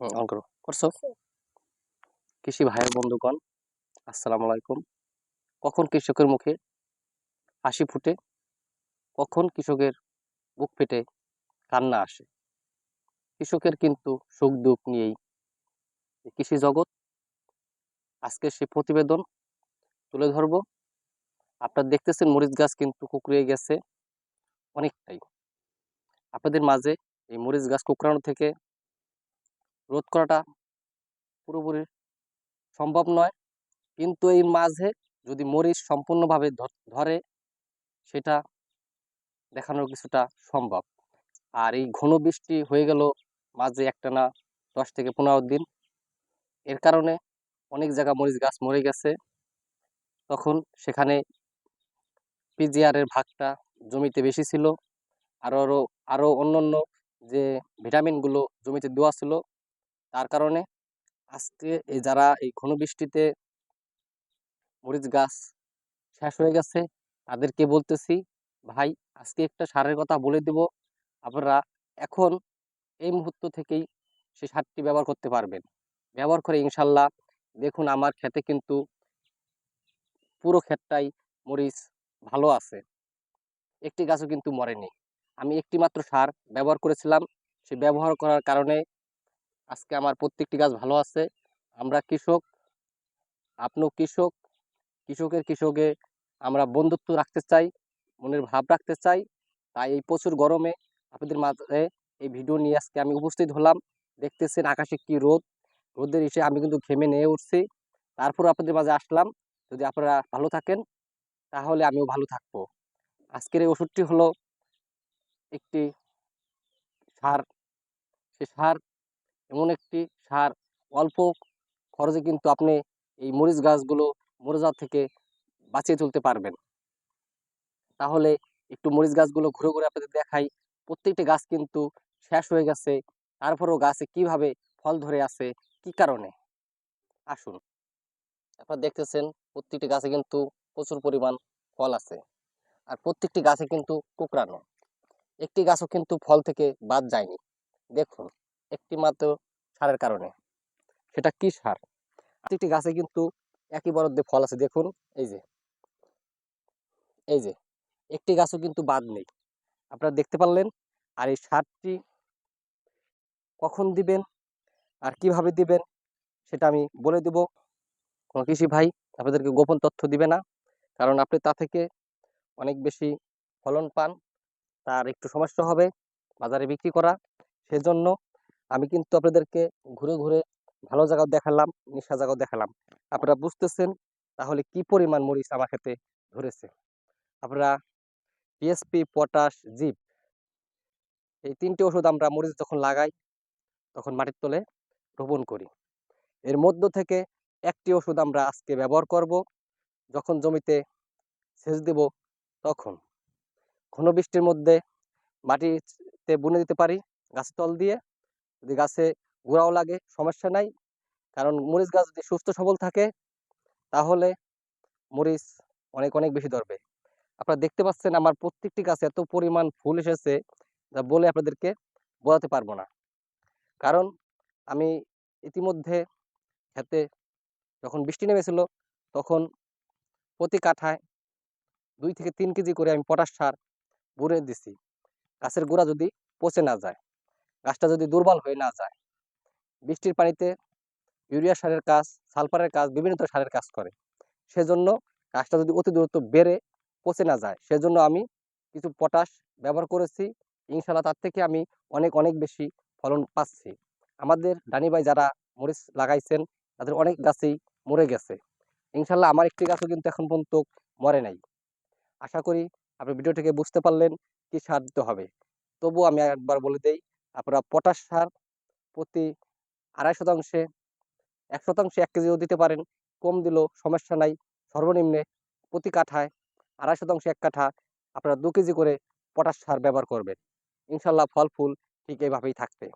On করো করছ? কৃষি ভাইয়ের বন্ধুগণ আসসালামু আলাইকুম। কখন কৃষকের মুখে হাসি ফুটে? কখন কৃষকের বুক ফেটে? কান্না আসে। কৃষকের কিন্তু সুখ দুঃখ নিয়েই কৃষি জগৎ। আজকে সে প্রতিবেদন তুলে ধরব। আপনারা দেখতেছেন মরিচ গাছ কিন্তু কুকড়িয়ে গেছে অনেকটাই। আপনাদের মাঝে এই মরিচ গাছ কুকড়ানো থেকে রোধ করাটা পুরোপুরি সম্ভব নয়। কিন্তু এই মাঝে যদি মরিচ সম্পূর্ণভাবে ধরে, সেটা দেখানোর কিছুটা সম্ভব। আর এই ঘন বৃষ্টি হয়ে গেল মাঝে একটানা দশ থেকে পনেরো দিন। এর কারণে অনেক জায়গা মরিচ গাছ মরে গেছে। তখন সেখানে পিজিআরের ভাগটা জমিতে বেশি ছিল। আরও আরও আরও অন্যান্য যে ভিটামিনগুলো জমিতে দেওয়া ছিল তার কারণে আজকে এই যারা এই ঘন বৃষ্টিতে মরিচ গাছ শেষ হয়ে গেছে, তাদেরকে বলতেছি, ভাই, আজকে একটা সারের কথা বলে দেব। আপনারা এখন এই মুহূর্ত থেকেই সে সারটি ব্যবহার করতে পারবেন। ব্যবহার করে ইনশাল্লাহ দেখুন আমার ক্ষেতে কিন্তু পুরো ক্ষেতটাই মরিচ ভালো আছে। একটি গাছও কিন্তু মরেনি। আমি একটি মাত্র সার ব্যবহার করেছিলাম। সে ব্যবহার করার কারণে আজকে আমার প্রত্যেকটি গাছ ভালো আছে। আমরা কৃষক, আপনিও কৃষক, কৃষকের কৃষকে আমরা বন্ধুত্ব রাখতে চাই, মনের ভাব রাখতে চাই। তাই এই প্রচুর গরমে আপনাদের মাঝে এই ভিডিও নিয়ে আজকে আমি উপস্থিত হলাম। দেখতেছেন আকাশে কি রোদ। রোদের এসে আমি কিন্তু ঘেমে নিয়ে উঠছি। তারপর আপনাদের মাঝে আসলাম। যদি আপনারা ভালো থাকেন, তাহলে আমিও ভালো থাকব। আজকের এই ওষুধটি হলো একটি সার। সে সার এমন একটি সার। অল্প খরচে কিন্তু আপনি এই মরিচ গাছগুলো মরে থেকে বাঁচিয়ে তুলতে পারবেন। তাহলে একটু মরিচ গাছগুলো ঘুরে ঘুরে আপনাদের দেখাই। প্রত্যেকটি গাছ কিন্তু শেষ হয়ে গেছে। তারপরেও গাছে কীভাবে ফল ধরে আছে, কি কারণে? আসুন। আপনারা দেখতেছেন প্রত্যেকটি গাছে কিন্তু প্রচুর পরিমাণ ফল আছে। আর প্রত্যেকটি গাছে কিন্তু কুকড়ানো। একটি গাছও কিন্তু ফল থেকে বাদ যায়নি। দেখুন, একটি মাত্র সারের কারণে। সেটা কি সার? প্রত্যেকটি গাছে কিন্তু একই বরাদ্দে ফল আছে। দেখুন, এই যে। এই যে, একটি গাছও কিন্তু বাদ নেই। আপনারা দেখতে পারলেন, আর এই সারটি কখন দিবেন, আর কীভাবে দিবেন, সেটা আমি বলে দেব। কোনো কৃষি ভাই আপনাদেরকে গোপন তথ্য দিবে না, কারণ আপনি তা থেকে অনেক বেশি ফলন পান, তার একটু সমস্যা হবে বাজারে বিক্রি করা। সেজন্য আমি কিন্তু আপনাদেরকে ঘুরে ঘুরে ভালো জায়গাও দেখালাম, নিশা জায়গাও দেখালাম। আপনারা বুঝতেছেন তাহলে কি পরিমাণ মরিচ আমার খেতে ধরেছে? আপনারা টিএসপি পটাশ জিপ এই তিনটি ওষুধ আমরা মরিচ যখন লাগাই, তখন মাটির তলে রোপণ করি। এর মধ্য থেকে একটি ওষুধ আমরা আজকে ব্যবহার করব, যখন জমিতে সেচ দেব তখন। ঘন বৃষ্টির মধ্যে মাটিতে বুনে দিতে পারি গাছের তল দিয়ে। যদি গাছে গোড়াও লাগে, সমস্যা নাই। কারণ মরিচ গাছ যদি সুস্থ সবল থাকে, তাহলে মরিচ অনেক অনেক বেশি ধরবে। আপনারা দেখতে পাচ্ছেন আমার প্রত্যেকটি গাছে এত পরিমাণ ফুল এসেছে যা বলে আপনাদেরকে বোঝাতে পারব না। কারণ আমি ইতিমধ্যে খেতে যখন বৃষ্টি নেমেছিল, তখন প্রতি কাঠায় দুই থেকে তিন কেজি করে আমি পটাশ সার বুড়ে দিছি। গাছের গোড়া যদি পচে না যায় গাছটা যদি দুর্বল হয়ে না যায়, বৃষ্টির পানিতে ইউরিয়া সারের কাজ, সালফারের কাজ, বিভিন্ন সারের কাজ করে। সেজন্য গাছটা যদি অতি দূরত্ব বেড়ে, পচে না যায়, সেজন্য আমি কিছু পটাশ ব্যবহার করেছি। ইনশাল্লাহ তার থেকে আমি অনেক অনেক বেশি ফলন পাচ্ছি। আমাদের ডানি ভাই যারা মরিচ লাগাইছেন, তাদের অনেক গাছেই মরে গেছে। ইনশাল্লাহ আমার একটি গাছও কিন্তু এখন পর্যন্ত মরে নাই। আশা করি আপনি ভিডিও থেকে বুঝতে পারলেন কি সার দিতে হবে। তবু আমি একবার বলে দেই আপনারা পটাশ সার প্রতি আড়াই শতাংশে এক শতাংশে এক কেজিও দিতে পারেন। কম দিলেও সমস্যা নাই। সর্বনিম্নে প্রতি কাঠায় আড়াই শতাংশ এক কাঠা আপনারা দু কেজি করে পটাশ সার ব্যবহার করবেন। ইনশাল্লাহ ফল ফুল ঠিক এইভাবেই থাকবে।